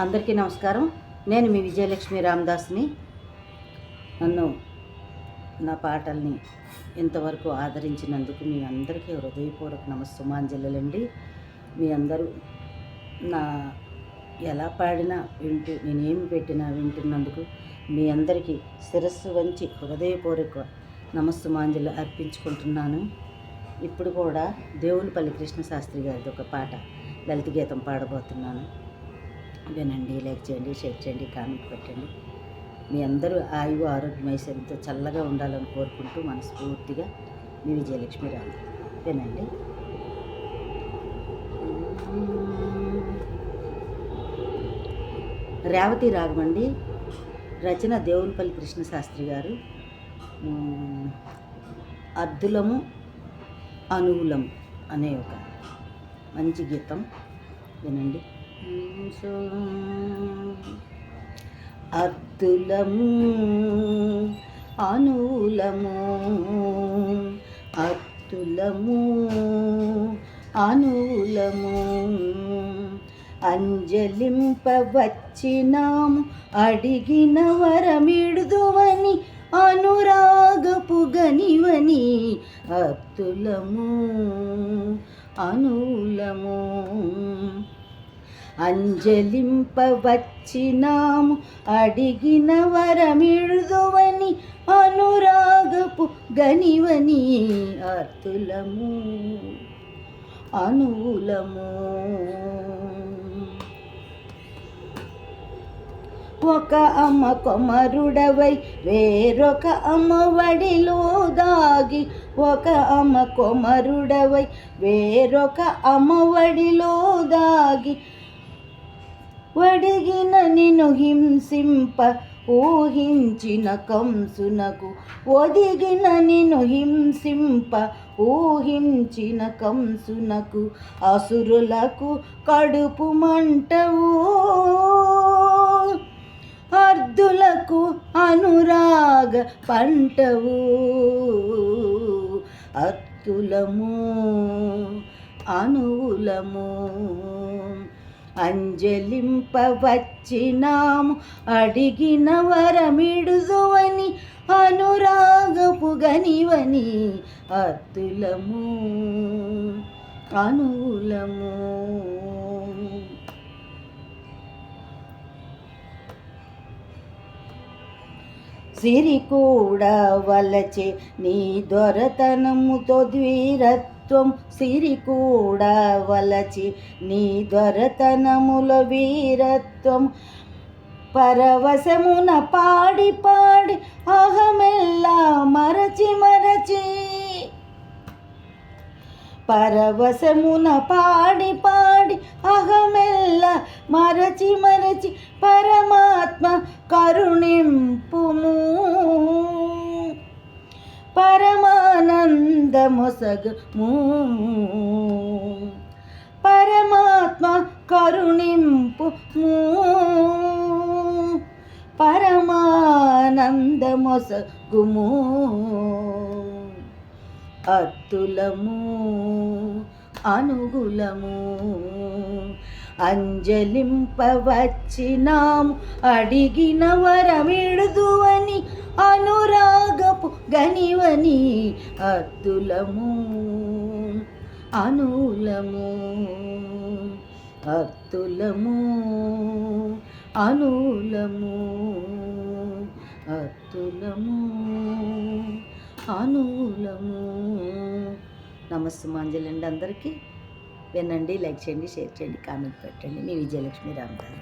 అందరికీ నమస్కారం. నేను మీ విజయలక్ష్మి రామదాస్ని. నన్ను నా పాటల్ని ఇంతవరకు ఆదరించినందుకు మీ అందరికీ హృదయపూర్వక నమస్సుమాంజలండి మీ అందరూ నా ఎలా పాడినా వింటూ నేనేమి పెట్టినా వింటున్నందుకు మీ అందరికీ శిరస్సు వంచి హృదయపూర్వక నమస్సుమాంజలు అర్పించుకుంటున్నాను. ఇప్పుడు కూడా దేవునిపల్లి కృష్ణశాస్త్రి గారిది ఒక పాట లలిత గీతం పాడబోతున్నాను. వినండి లైక్ చేయండి షేర్ చేయండి కామెంట్ పెట్టండి. మీ అందరూ ఆయువు ఆరోగ్యం ఐశ్వర్యంతో చల్లగా ఉండాలని కోరుకుంటూ మనస్ఫూర్తిగా మీ విజయలక్ష్మి రాము వినండి రేవతి రాగమండి రచన దేవునిపల్లి కృష్ణశాస్త్రి గారు. ఉమ్, అద్దులము అనువులం అనే ఒక మంచి గీతం. వినండి అద్దులము అనులము అద్దులము అనులము అంజలింపవచ్చినాము అడిగిన వరమిడుదువని అనురాగపు గనివని. అత్తులము అనులము అంజలింపవచ్చినాము. అడిగిన వరమిడుదువని అనురాగపు గనివని అర్థులము అనులము ఒక అమ్మ కొమరుడవై వేరొక అమ్మ వడిలో దాగి ఒక అమ్మ కొమరుడవై వేరొక అమ్మ వడిలో దాగి వడిగిన నిను హింసింప ఊహించిన కంసునకు. ఒదిగిన నిను హింసింప ఊహించిన కంసునకు. అసురులకు కడుపు మంటవు. అర్ధులకు అనురాగ పంటవు. అత్తులము అనువులము అంజలింపవచ్చినాము. అడిగిన వరమిడుదువని అనురాగపు గనివని అత్తులము అనువులము సిరి కూడా వలచే నీ దొరతనముతో ద్వీరత్వం సిరి కూడా వలచి నీ దొరతనముల వీరత్వం పరవశమున పాడి పాడి అహమెల్లా మరచి మరచి పరవశమున పాడి పాడి అహమెల్ల మరచి మరచి పరమాత్మ కరుణింపుము పరమానందమొసగము పరమాత్మ కరుణింపుము పరమానందమొసగుము అత్తులము అనుగులము. అంజలింపవచ్చినాం. అడిగిన వరమిడుదువని అనురాగపు గనివని అద్దులము అనులము అత్తులము అనులము అత్తులము అనులము. నమస్తే మాంజలండి అందరికీ. వినండి లైక్ చేయండి షేర్ చేయండి కామెంట్ పెట్టండి. మీ విజయలక్ష్మి రామదాస్